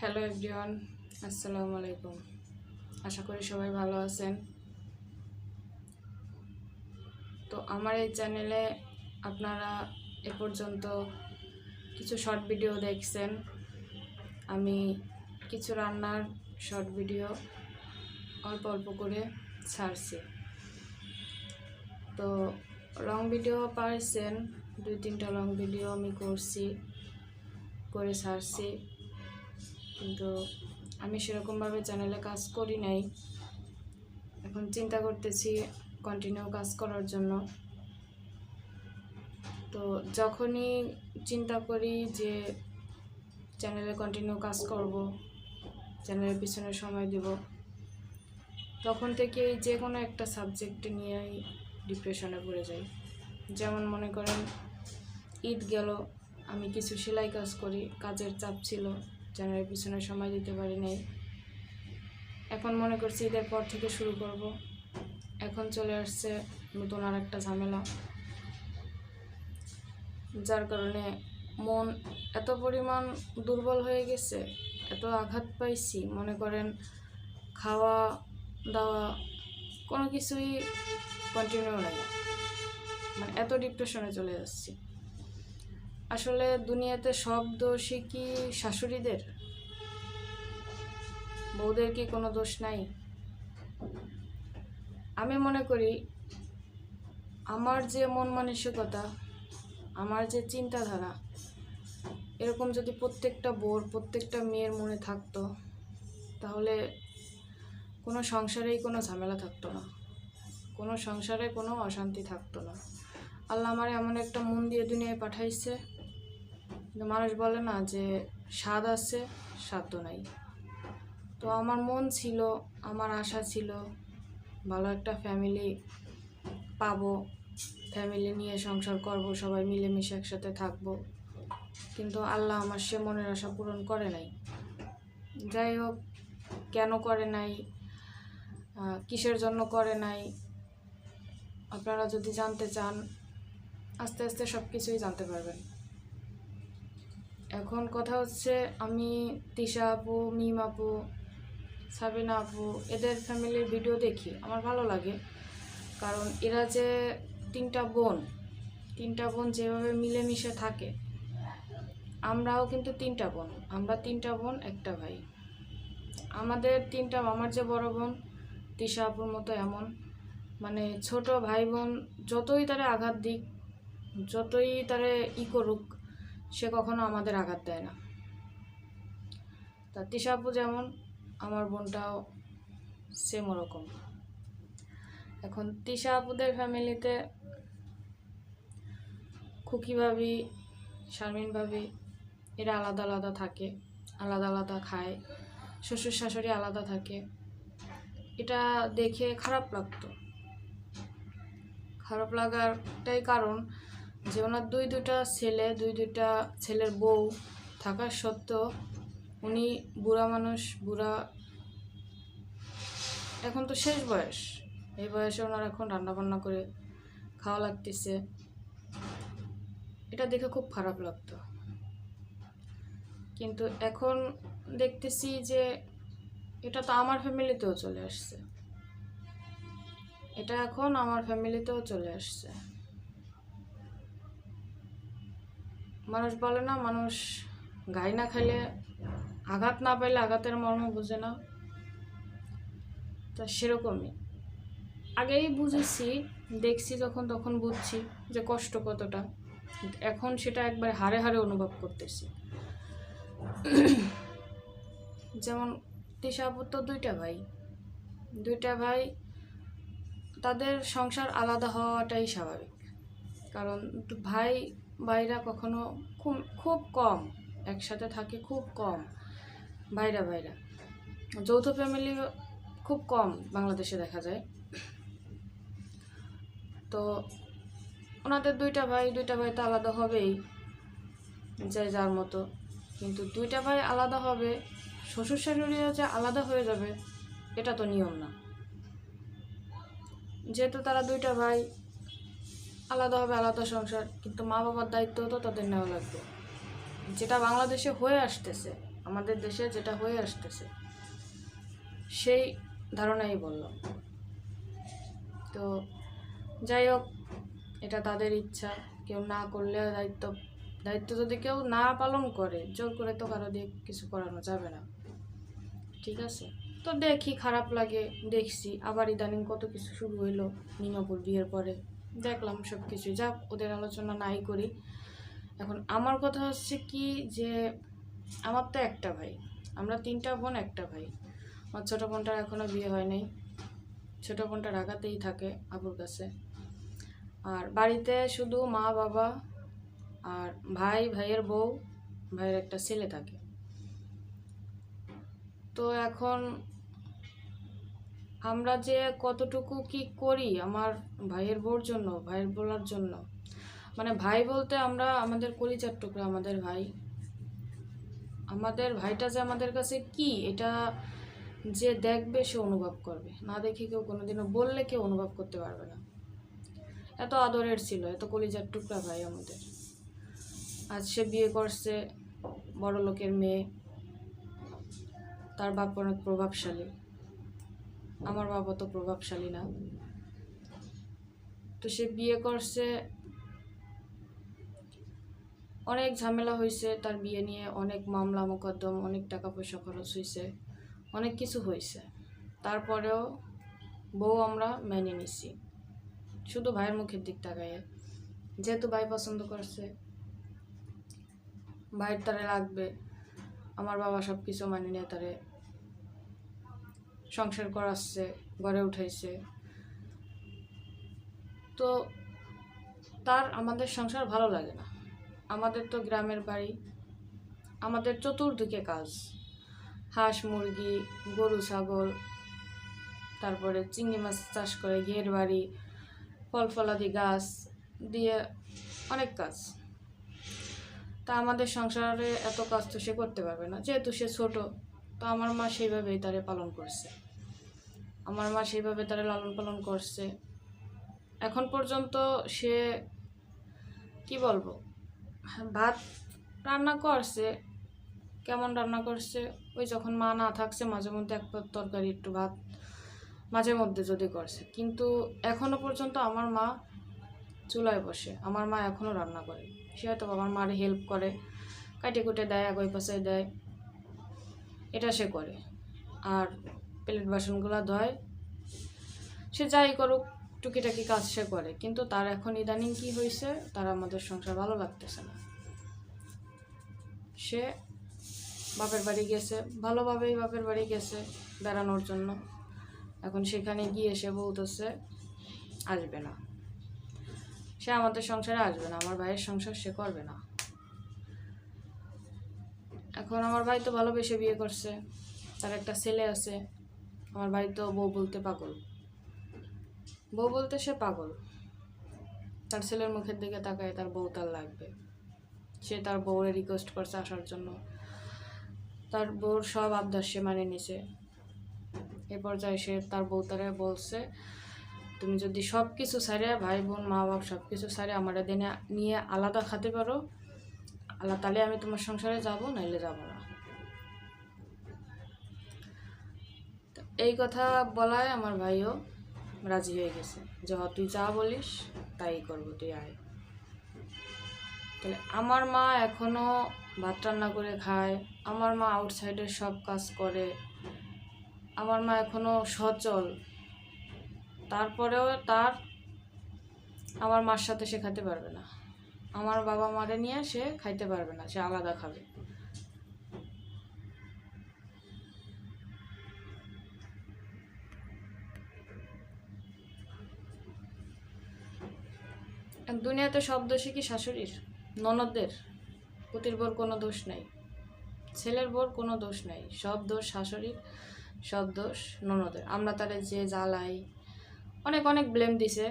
Hello everyone আসসালামু আলাইকুম আশা করি সবাই ভালো আছেন। তো আমার এই চ্যানেলে আপনারা এ পর্যন্ত কিছু শর্ট ভিডিও দেখছেন। আমি কিছু রান্নার শর্ট ভিডিও অল্প অল্প করে ছাড়ছি। তো লং ভিডিও পাইছেন দুই তিনটা লং ভিডিও আমি করছি, করে ছাড়ছি। কিন্তু আমি সেরকমভাবে চ্যানেলে কাজ করি নাই। এখন চিন্তা করতেছি কন্টিনিউ কাজ করার জন্য। তো যখনই চিন্তা করি যে চ্যানেলে কন্টিনিউ কাজ করব চ্যানেলের পিছনে সময় দেব, তখন থেকেই যে কোনো একটা সাবজেক্ট নিয়েই ডিপ্রেশনে পড়ে যাই। যেমন মনে করেন, ঈদ গেল, আমি কিছু সেলাই কাজ করি, কাজের চাপ ছিল। চ্যানেলের পিছনে সময় দিতে পারি নাই। এখন মনে করছি ঈদের পর থেকে শুরু করব। এখন চলে আসছে নতুন আর একটা ঝামেলা। যার কারণে মন এত পরিমাণ দুর্বল হয়ে গেছে, এত আঘাত পাইছি, মনে করেন খাওয়া, দাওয়া, কোনো কিছুই কন্টিনিউ নাই মানে এত ডিপ্রেশনে চলে যাচ্ছি। আসলে দুনিয়াতে সব দোষই কি শাশুড়িদের? বউদের কি কোনো দোষ নাই? আমি মনে করি, আমার যে মন মানসিকতা, আমার যে চিন্তাধারা, এরকম যদি প্রত্যেকটা বোর প্রত্যেকটা মেয়ের মনে থাকতো, তাহলে কোনো সংসারেই কোনো ঝামেলা থাকতো না। কোনো সংসারে কোনো অশান্তি থাকতো না। আল্লাহ আমার এমন একটা মন দিয়ে দুনিয়ায় পাঠাইছে কিন্তু মানুষ বলে না যে স্বাদ আছে সাধ্য নাই। তো আমার মন ছিল, আমার আশা ছিল, ভালো একটা ফ্যামিলি পাবো ফ্যামিলি নিয়ে সংসার করব, সবাই মিলেমিশে একসাথে থাকব। কিন্তু আল্লাহ আমার সে মনের আশা পূরণ করে নাই। যাই হোক, কেন করে নাই? কিসের জন্য করে নাই? আপনারা যদি জানতে চান, আস্তে আস্তে সব কিছুই জানতে পারবেন। এখন কথা হচ্ছে আমি তিশা আপু, মিম আপু, সাবিনা আপু, এদের ফ্যামিলির ভিডিও দেখি, আমার ভালো লাগে। কারণ এরা যে তিনটা বোন তিনটা বোন যেভাবে মিলেমিশে থাকে, আমরাও কিন্তু তিনটা বোন, আমরা তিনটা বোন, একটা ভাই। আমাদের তিনটা আমার যে বড় বোন, তিশা আপুর মতো এমন মানে ছোট ভাই বোন যতই তারা আঘাত দিক, যতই তারা ই করুক সে কখনো আমাদের আঘাত দেয় না। তা তিশা আপু যেমন, আমার বোনটাও সেম ওরকম। এখন তিশা আপুদের ফ্যামিলিতে খুকি ভাবি, শারমিন ভাবি, এরা আলাদা আলাদা থাকে, আলাদা আলাদা খায়, শ্বশুর শাশুড়ি আলাদা থাকে। এটা দেখে খারাপ লাগতো। খারাপ লাগারটাই কারণ যে ওনার দুই দুটা ছেলে, দুই দুটা ছেলের বউ থাকা সত্ত্বেও উনি বুড়া মানুষ, বুড়া এখন তো শেষ বয়স। এই বয়সে ওনার এখন রান্নাবান্না করে খাওয়া লাগতেছে। এটা দেখে খুব খারাপ লাগতো। কিন্তু এখন দেখতেছি যে এটা তো আমার ফ্যামিলিতেও চলে আসছে। এটা এখন আমার ফ্যামিলিতেও চলে আসছে। মানুষ বলে না, মানুষ গাই না খাইলে, আঘাত না পাইলে আঘাতের মর্ম বুঝে না। তা সেরকমই। আগেই বুঝেছি, দেখছি যখন তখন বুঝছি যে কষ্ট কতটা। এখন সেটা একবার হারে হারে অনুভব করতেছি। যেমন তিশাপুর তো দুইটা ভাই। দুইটা ভাই, তাদের সংসার আলাদা হওয়াটাই স্বাভাবিক। কারণ ভাই, ভাইরা কখনো খুব খুব কম, একসাথে থাকে খুব কম, ভাইরা ভাইরা। যৌথ ফ্যামিলি খুব কম বাংলাদেশে দেখা যায়। তো ওনাদের দুইটা ভাই দুইটা ভাই তো আলাদা হবেই, যে যার মতো। কিন্তু দুইটা ভাই আলাদা হবে, শ্বশুর শাশুড়িও যে আলাদা হয়ে যাবে, এটা তো নিয়ম না। যেহেতু তারা দুইটা ভাই আলাদা হবে, আলাদা সংসার। কিন্তু মা বাবার দায়িত্ব তো তাদের নেওয়া লাগবে। যেটা বাংলাদেশে হয়ে আসতেছে, আমাদের দেশে যেটা হয়ে আসতেছে, সেই ধারণাই বললাম তো যাই হোক, এটা তাদের ইচ্ছা। কেউ না করলে দায়িত্ব দায়িত্ব যদি কেউ না পালন করে, জোর করে তো কারও দিয়ে কিছু করানো যাবে না। ঠিক আছে? তো দেখি, খারাপ লাগে, দেখছি। আবার ইদানিং কত কিছু শুরু হইল নিমাপুর বিয়ের পরে। দেখলাম সব কিছু যা ওদের আলোচনা নাই করি। এখন আমার কথা হচ্ছে কি যে, আমার তো একটা ভাই, আমরা তিনটা বোন, একটা ভাই। আমার ছোটো বোনটার এখনও বিয়ে হয় নাই। ছোটো বোনটা ঢাকাতেই থাকে আবুর কাছে। আর বাড়িতে শুধু মা, বাবা আর ভাই, ভাইয়ের বউ, ভাইয়ের একটা ছেলে থাকে। তো এখন আমরা যে কতটুকু কি করি আমার ভাইয়ের বউর জন্য, ভাইয়ের বলার জন্য? মানে ভাই বলতে আমরা, আমাদের কলিজার টুকরা, আমাদের ভাই। আমাদের ভাইটা যে আমাদের কাছে কি, এটা যে দেখবে সে অনুভব করবে। না দেখে কেউ কোনোদিনও বললে কেউ অনুভব করতে পারবে না। এত আদরের ছিল, এত কলিজার টুকরা ভাই আমাদের। আজ সে বিয়ে করছে বড় লোকের মেয়ে। তার বাপ অনেক প্রভাবশালী। আমার বাবা তো প্রভাবশালী না। তো সে বিয়ে করছে। অনেক ঝামেলা হয়েছে তার বিয়ে নিয়ে, অনেক মামলা, মোকদ্দম, অনেক টাকা পয়সা খরচ হয়েছে, অনেক কিছু হয়েছে। তারপরেও বউ আমরা মেনে নিছি। শুধু ভাইয়ের মুখের দিক তাকাইয়ে। যেহেতু ভাই পছন্দ করছে, ভাইয়ের তারে লাগবে। আমার বাবা সব কিছু মানে নিয়ে তারে সংসার করাচ্ছে গড়ে উঠাইছে। তো তার, আমাদের সংসার ভালো লাগে না। আমাদের তো গ্রামের বাড়ি, আমাদের চতুর্দিকে কাজ। হাঁস, মুরগি, গরু, ছাগল, তারপরে চিংড়ি মাছ চাষ করে, ঘের বাড়ি, ফল ফলাদি গাছ দিয়ে অনেক কাজ। তা আমাদের সংসারে এত কাজ তো সে করতে পারবে না। যেহেতু সে ছোট তো আমার মা সেইভাবেই তারে পালন করছে। আমার মা সেইভাবে তারে লালন পালন করছে। এখন পর্যন্ত সে, কি বলব? ভাত রান্না করছে, কেমন রান্না করছে? ওই যখন মা না থাকছে, মাঝে মধ্যে এক তরকারি, একটু ভাত মাঝে মধ্যে যদি করছে। কিন্তু এখনও পর্যন্ত আমার মা চুলায় বসে। আমার মা এখনও রান্না করে। সে হয়তো আমার মারে হেল্প করে। কাটে কুটে দেয় আগে পাশে দেয়। এটা সে করে। আর প্লেট বাসনগুলো ধয়, সে যাই করুক, টুকিটাকি কাজ সে করে। কিন্তু তার এখন ইদানিং কি হয়েছে তার আমাদের সংসার ভালো লাগতেছে না। সে বাপের বাড়ি গেছে, ভালোভাবেই বাপের বাড়ি গেছে বেড়ানোর জন্য। এখন সেখানে গিয়ে সে বলতেছে আসবে না। সে আমাদের সংসারে আসবে না, আমার ভাইয়ের সংসার সে করবে না। এখন আমার ভাই তো ভালোবেসে বিয়ে করছে। তার একটা ছেলে আছে। আমার ভাই তো বউ বলতে পাগল। বউ বলতে সে পাগল। তার ছেলের মুখের দিকে তাকায় তার বউ তার লাগবে। সে তার বউরে রিকোয়েস্ট করছে আসার জন্য। তার বউর সব আবদার সে মানে নিছে। এ পর্যায়ে সে তার বউ তারে বলছে, তুমি যদি সব কিছু সারে ভাই বোন মা বাপ সব কিছু সারে আমার দিনে, নিয়ে আলাদা খাতে পারো আল্লাহ তাহলে আমি তোমার সংসারে যাব, নাইলে যাব না। এই কথা বলায় আমার ভাইও রাজি হয়ে গেছে। যে হ, তুই যা বলিস, তাই করব, তুই আয়। তাহলে আমার মা এখনও ভাত রান্না করে খায়, আমার মা আউটসাইডের সব কাজ করে, আমার মা এখনও সচল। তারপরেও তার, আমার মার সাথে শেখাতে পারবে না। আমার বাবা মারে নিয়ে সে খাইতে পারবে না, সে আলাদা খাবে। দুনিয়াতে সব দোষই কি শাশুড়ির? ননদদের? পুতির বোর কোনো দোষ নেই। ছেলের বোর কোনো দোষ নেই। সব দোষ শাশুড়ির, সব দোষ ননদের। আমরা তারে যে জ্বালাই, অনেক অনেক ব্লেম দিছে,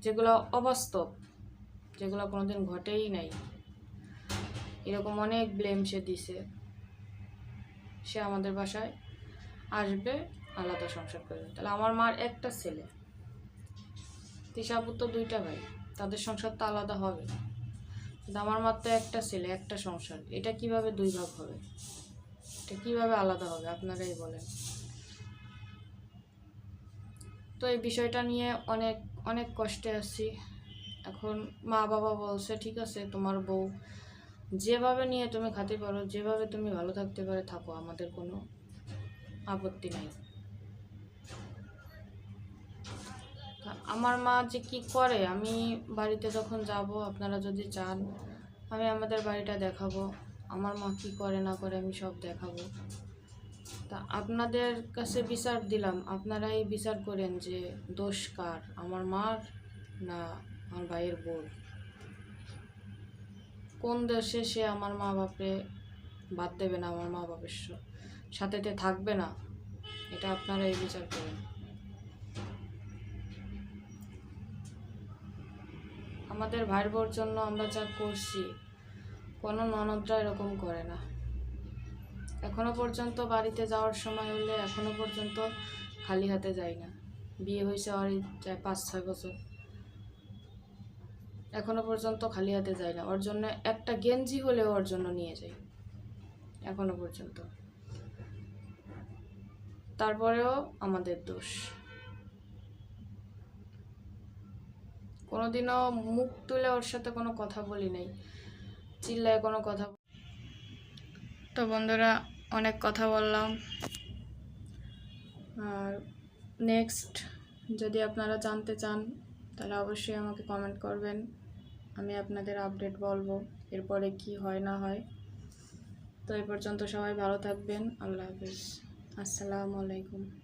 যেগুলো অবাস্তব। যেগুলো কোনোদিন ঘটেই নাই। এরকম অনেক ব্লেম সে দিছে। সে আমাদের বাসায় আসবে, আলাদা সংসার করবে। তাহলে আমার মার একটা ছেলে। তিশাপুর তো দুইটা ভাই, তাদের সংসার তো আলাদা হবে। কিন্তু আমার মার তো একটা ছেলে, একটা সংসার। এটা কীভাবে দুই ভাগ হবে? এটা কীভাবে আলাদা হবে? আপনারাই বলেন। তো এই বিষয়টা নিয়ে অনেক অনেক কষ্টে আছি। এখন মা বাবা বলছে, ঠিক আছে, তোমার বউ, যেভাবে নিয়ে তুমি খাতে পারো যেভাবে তুমি ভালো থাকতে পারে, থাকো, আমাদের কোনো আপত্তি নাই। আমার মা যে কি করে? আমি বাড়িতে যখন যাব, আপনারা যদি চান, আমি আমাদের বাড়িটা দেখাবো। আমার মা কি করে, না করে, আমি সব দেখাবো। তা আপনাদের কাছে বিচার দিলাম। আপনারাই বিচার করেন যে দোষ কার? আমার মার না আমার ভাইয়ের বোন। কোন দেশে সে আমার মা বাপরে বাদ দেবে না আমার মা বাপের স- সাথেতে থাকবে না? এটা আপনারা এই বিচার করেন। আমাদের ভাইয়ের বোর জন্য আমরা যা করছি, কোনো ননদরা এরকম করে না। এখনও পর্যন্ত বাড়িতে যাওয়ার সময় হলে এখনও পর্যন্ত খালি হাতে যাই না। বিয়ে হয়েছে আর পাঁচ, ছয় বছর। এখনও পর্যন্ত খালি হাতে যায় না। ওর জন্য একটা গেঞ্জি হলেও ওর জন্য নিয়ে যাই। এখনও পর্যন্ত। তারপরেও আমাদের দোষ। কোনোদিনও মুখ তুলে ওর সাথে কোনো কথা বলি নাই। চিল্লায় কোনো কথা তো বন্ধুরা, অনেক কথা বললাম। আর নেক্সট যদি আপনারা জানতে চান, তাহলে অবশ্যই আমাকে কমেন্ট করবেন। আমি আপনাদের আপডেট বলব, এরপরে কি হয় না হয়। তো এ পর্যন্ত সবাই ভালো থাকবেন, আল্লাহ হাফিজ। আসসালামু আলাইকুম।